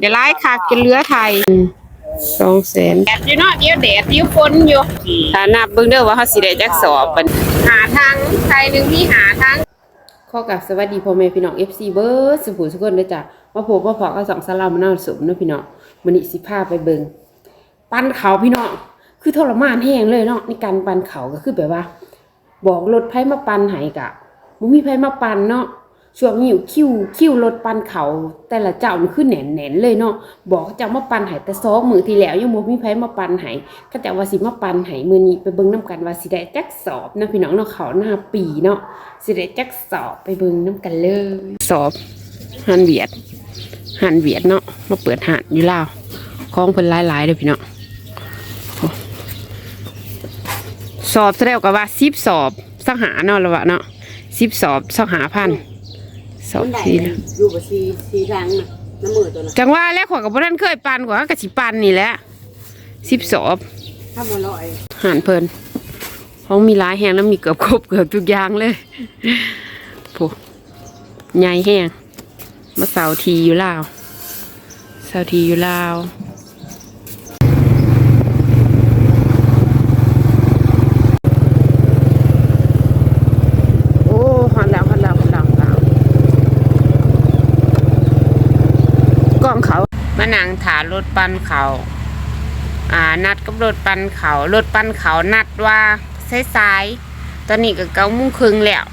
เดี๋ยวไล่คักจนเหลือไทยสองแสนแดดอยู่เนาะเดี๋ยวแดดเดี๋ยวฝนอยู่ถ้านับเบิ่งเด้อว่าเขาสิได้จักสอบบัดหาทางไทยหนึงมีหาทางข้อกับสวัสดีพ่อแม่พี่น้อง FC เบิร์ดสุขุมสุขคนเลยจ้ะมาพบมาพอกับสองสลามมะนาวสมเนาะพี่น้องมื้อนี้สิพาไปเบิ่งปั้นเขาพี่น้องคือทรมานแห้งเลยเนาะในการปั้นเขาก็คือแบบว่า บอกรถไผมาปั้นให้กะบ่มีไผมาปั้นเนาะ ช่วงนี้อยู่คิวคิวรถปันเขาแต่ละเจ้ามันี่คือแน่นๆเลยเนาะบอกเขาจะมาปันให้แต่ซอกมือที่แล้วยังบ่มีไผมาปันให้ก็จะว่าสิมาปันให้มือนี้ไปเบิ่งนํกันว่าสิได้จักสอบนะพี่น้องเนาะเขาหน้าปีเนาะสิได้จักสอบไปเบิ่งน้ำกันเลยสอบหันเวียดหันเวียดเนาะมาเปิดหันอยู่ลาวของเพิ่นหลายๆเด้อพี่น้องสอบแสดงกับว่าสิบสอบสักหาเนาะละวะเนาะสิบสอบสักหาพัน สอบมันได้ทีนะอยู่บ่สีสีรังน่ะน้ำมือตัวน่ะจังว่าแล้วขอยกับบ่ทันเคยปันกว่าก็สิปันนี่แหละสิบสอบถ้าบ่ลอยหานเพิ่นห้องมีหลายแห้งแล้วมีเกือบครบเกือบทุกอย่างเลยโผใหญ่แห้งมาเสาทีอยู่ลาวเสาทีอยู่ลาว โอ้ฮอนแล้วฮอนแล้วฮอนแล้วฮอนแล้วกล้องเขามานั่งถา รถปันเขาอ่านัดกับรถปันเขารถปันเขานัดว่าสายๆตอนนี้ก็เก้ามุ้งครึ่งแล้ว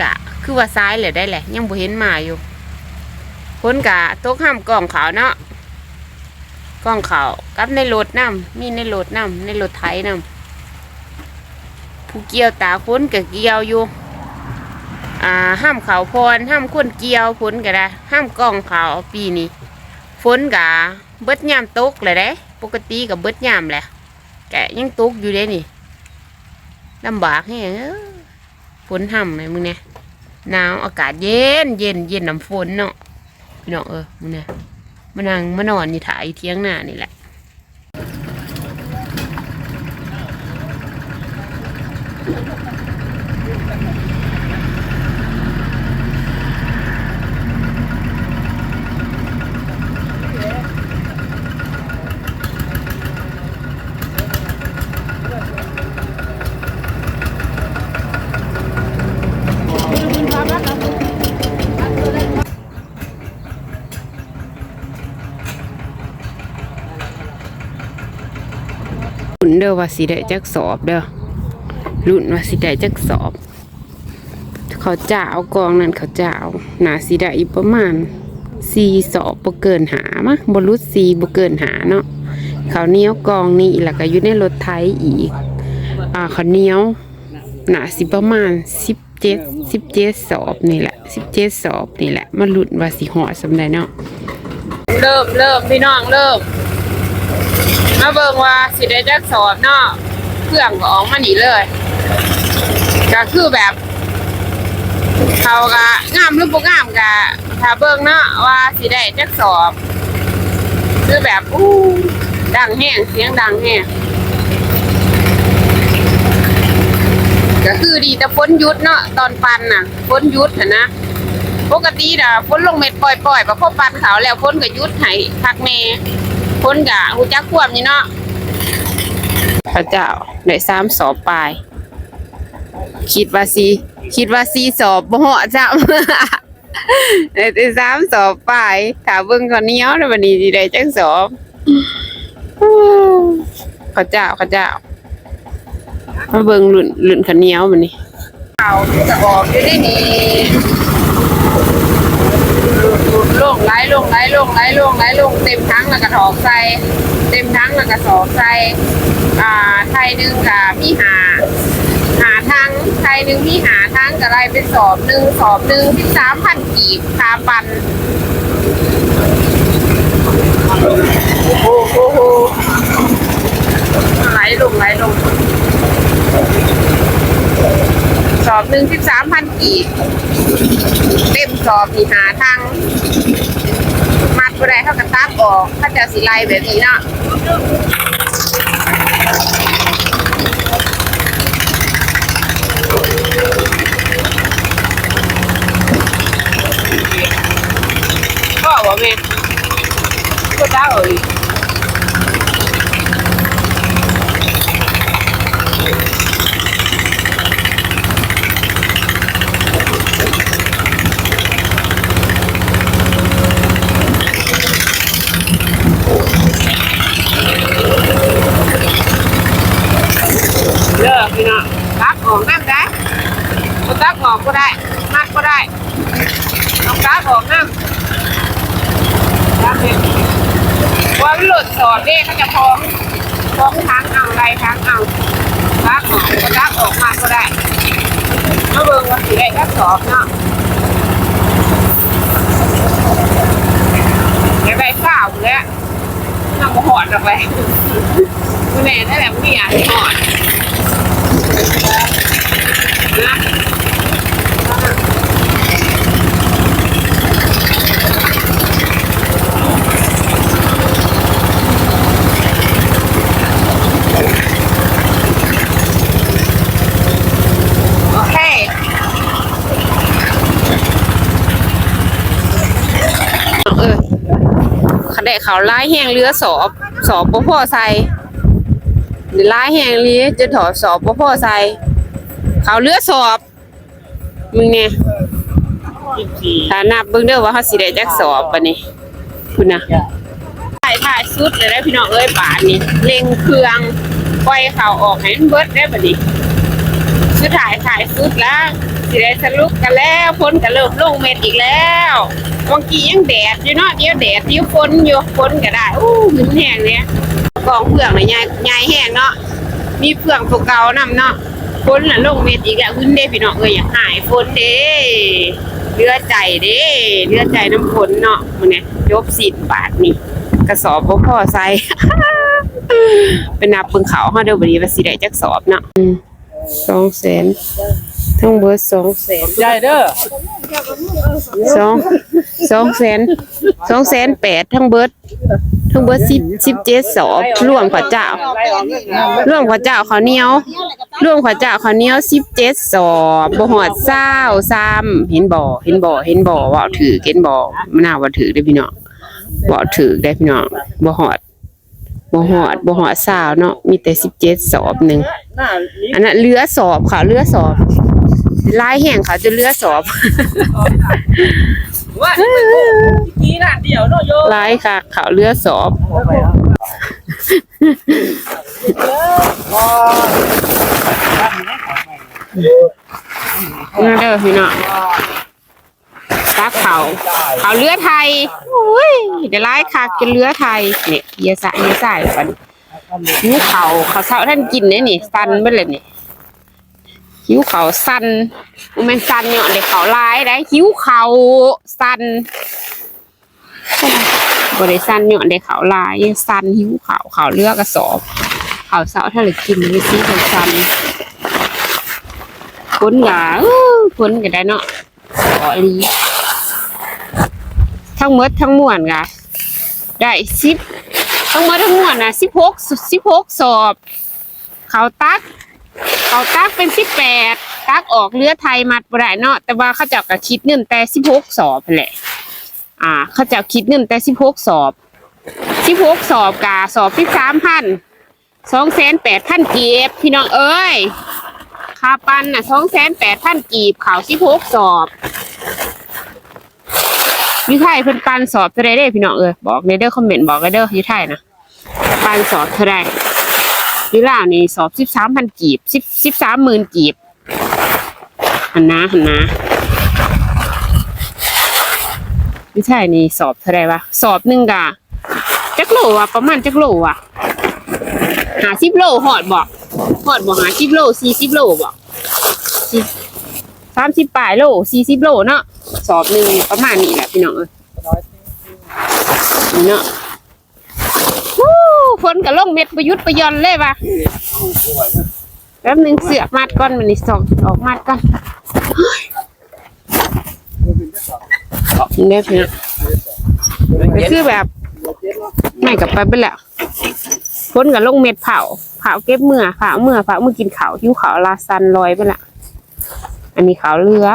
กะคือว่าซ้ายเลยได้แหละ ยังบ่เห็นมาอยู่คนกะตกห้ามกล่องเขาเนาะกล่องเขากับในรถน้ำมีในรถน้ำในรถไถน้ำผู้เกี่ยวตาคนกะเกี่ยวอยู่อ่าห้ามเขาพรห้ามคนเกี่ยวฝนก็ได้ห้ามกล่องเขาปีนี้ นกะเบิดยามตกเลยเด้ปกติกับเบิดยามแหละแกยังตกอยู่เด้นี่ลำบากแฮงเอ้อฝนห่ำเลยมึงเนี่ยหนาวอากาศเย็นเย็นเย็นน้ำฝนเนาะพี่น้องเออมึงเนี่ยมานั่งมานอนนี่ถ่ายเที่ยงหน้านี่แหละ นเด้อว่าสิได้จักสอบเด้อรุ่นว่าสิได้จักสอบ เขาจะเอากองนั้นเขาจะเอาหนาสิได้อีกประมาณสี่สอบบ่เกินหามะบรุษสี่บ่เกินหาเนาะเขาเนี้ยวกองนี่แล้วก็อยู่ในรถไถอีก อ่าเขาเนี้ยวหนาสิประมาณสิบเจ็ดสิบเจ็ดสอบนี่แหละสิบเจ็ดสอบนี่แหละมาหลุ้นว่าสิหอสำได้เนาะเริ่มเริ่มพี่น้องเริ่ม มาเบิ่งว่าสิได้จักสอบเนาะเครื่องก็ออกมานี่เลยก็คือแบบเขาก็งามหรือบ่งามก็ถ้าเบิ่งเนาะว่าสิได้จักสอบ คือแบบอู้ดังแห้งเสียงดังแห้งก็คือดีแต่ฝนยุดเนาะตอนปันน่ะฝนยุดนะนะปกติน่ะฝนลงเม็ดปล่อยๆพอพอปันเขาแล้วฝนก็ยุดให้พักแม่ คนกะหูจักควมนี่เนาะพระเจ้าได้สามสอบปลาย คิดว่าสีคิดว่าสีสอบบ่เหาะจ้าได้แต่สามสอบปลายถ้าเบิ่งคนเหนี้ยวแล้ววันนี้สิได้จักสอบพระเจ้าพระเจ้ามาเบิ่งหลุ่นหลุ่นขันเหนี้ยวมันนี่เอาจะออกอยู่ได้นี่ ลงไหลลงไหลลงไหลลงไหลลงเต็มทั้งแล้วก็ถอกใส่เต็มทั้งแล้วก็สอบใส่อ่าไทยหนึ่งกับมีหาหาทางไทยหนึ่งมีหาทางกับอะไรเป็นสอบหนึ่งสอบหนึ่งที่สามพันกีบคาปันโอ้โหไหลลงไหลลง สอบหนึ่งสิบสามพันกีบเต็มสอบมีหาทางมัดไปได้เท่ากับตัดออก ถ้าจะสีไลแบบนี้เนาะก็บอกแม่จ้เอ้ย เลิกพี่น้องตักออกน้ำได้บ่ตักออกก็ได้มัดก็ได้ต้องตักออกน้ำตักเนี่ยว่ามันหลุดสอดเด้เขาจะพองพองทางเอาไรทางเอาตักออกก็ตักออกมาก็ได้มาเบิ่งว่าสิได้ก็สอบเนาะเดี๋ยวไปข้าวแล้วน้ำหอดออกไปคุณแม่ได้แบบนี้อะหอดนะโอเค เออเขาได้เขาไล่แห้งเรือสอบ สอบบ่พ่อใส่ หรือไล่แห้งเรือจะถอดสอบบ่พ่อใส่เขาเลือสอบ มึงเนี่ยถ้านับเบิ่งเด้อว่าเขาสิได้จักสอบปะนี่คุณนะถ่ายถ่ายสุดเลยได้พี่น้องเอ้ยบาทนี่เล็งเครื่องปล่อยเขาออกให้มันเบิดได้ปะนี่คือถ่ายถ่ายสุดแล้วสิได้สรุปกันแล้วฝนก็เริ่มลงเม็ดอีกแล้วบางทียังแดดอยู่เนาะเดี๋ยวแดดเดี๋ยวฝนอยู่ฝนก็ได้อู้หึนแห้งเนี่ย กองเพื่องน่ะใหญ่ใหญ่แห้งเนาะมีเพื่องตัวเก่านำเนาะฝนน่ะลงเม็ดอีกแล้วขึ้นเด้พี่น้องเอ้ยอยากหายฝนเด้เรือใจเด้เรือใจน้ำฝนเนาะมันเนี่ยยบสิบบาทนี่กระสอบบ่พอใส่เป็นนับเบิ่งเขาเฮาเด้อบัดนี้ว่าสิได้จักสอบเนาะสองแสนทั้งเบิดสองแสนใหญ่เด้อสองสองแสนสองแสนแปดทั้งเบิด ทั้งเบิดสิบสิบเจ็ดสอบรวมข้าวเจ้ารวมข้าวเจ้าข้าวเหนียวรวมข้าวเจ้าข้าวเหนียวสิบเจ็ดสอบบ่หอดเศร้าซ้ำเห็นบ่เห็นบ่เห็นบ่เว่าถือเห็นบ่มันน่าว่าถือได้พี่น้องว่าถือได้พี่น้องบ่หอดบ่หอดบ่หอดเศร้าเนาะมีแต่สิบเจ็ดสอบหนึ่งอันนั้นเรือสอบค่ะเรือสอบลายแห่งค่ะจะเรือสอบ มีร้าเดียวเนาะโยลายค่ะ เขาเรือสอบนั่นเด้อพี่น้องตักเขาเขาเรือไทยโอ้ยเดี๋ยวไล่คักจนเรือไทยเนี่ยเยสะเยียสายปันหิวเขาเขาเช้าท่านกินเนี่ยนี่สันไปเลยนี่หิวเขาสันมันเป็นสันเนี่ยเด็กเขาลายได้หิวเขาสัน บริสันเนี่ยเด็กเขาลายสันหิวเขาเขาเรือกกระสอบเขาเช้าท่านเลยกินไม่ซีเป็นสันพ้นหลาพ้นก็ได้เนาะขอลีทั้งหมดทั้งมวลก็ได้สิบทั้งหมดทั้งมวลนะสิบหกสิบหกสอบเขาตักเขาตักเป็นสิบแปดตักออกเรือไทยมัดบ่ได้เนาะแต่ว่าเขาเจ้าก็คิดเงินแต่สิบหกสอบแหละ อ่า เขาจ้าคิดเงินแต่สิบหกสอบสิบหกสอบกาสอบที่สามพันสองแสนแปดพันเก็บพี่น้องเอ้ยคาปันน่ะสองแสนแปดพันกีบข่าวสิบหกสอบยูไทยเพิ่นปันสอบเท่าไรเด้พี่น้องเอ้ยบอกในเด้อคอมเมนต์บอกกันเด้อยูไทยนะปันสอบเท่าไรยูลาวนี่สอบสิบสามพันกีบสิบสิบสามหมื่นกีบหันนะหันนะ อยูไทยนี่สอบเท่าไรวะสอบหนึ่งกะจักโลวะประมาณจักโลวะหาสิบโลหอดบอกหอดบ่หาสิบโลสี่สิบโลบ่สามสิบปลายโลสี่สิบโลเนาะสอบหนึ่งประมาณนี้แหละพี่น้องเอ้ยนี่เนาะวู้ฝนกับลงเม็ดประยุทธ์ประยอนเลยว่ะแป๊บหนึงเสือกมัดก่อนมันนี่สองออกมัดก่อนเฮ้ย ได้พี่น้องก็คือแบบไม่กลับไปไปแล้วฝนกับลงเม็ดเผาเผาเก็บเมื่อเผาเมื่อเผาเมื่อกินเขาวหิวเขาลาซันลอยไปละอันนี้เขาเรือ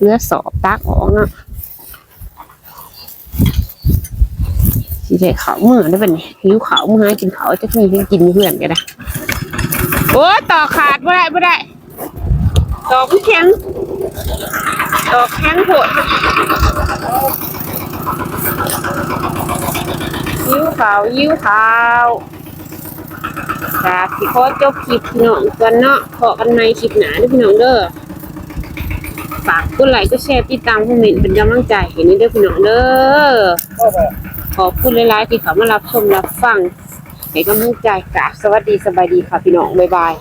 เรือสอบตักออกเนาะสิได้ข้าวมื้อได้บัดนี้หิวข้าวมื้อหากินเขาจักมีเพิ่นกินเพื่อนก็ได้โอ้ต่อขาดบ่ได้บ่ได้ต่อคือแข็ง ต่อแข็งโพดยิ้วขาวยิ้วขาวครับพี่ขอจบคลิปพี่น้องกันเนาะขอกันในคลิปหนาด้วยพี่น้องเด้อฝากกดไลค์กดแชร์ติดตามคอมเมนต์เป็นกำลังใจให้นี่เด้อพี่น้องเด้อขอบคุณหลายๆที่เขามารับชมรับฟังให้กำลังใจกราบสวัสดีสบายดีค่ะพี่น้องบ๊ายบาย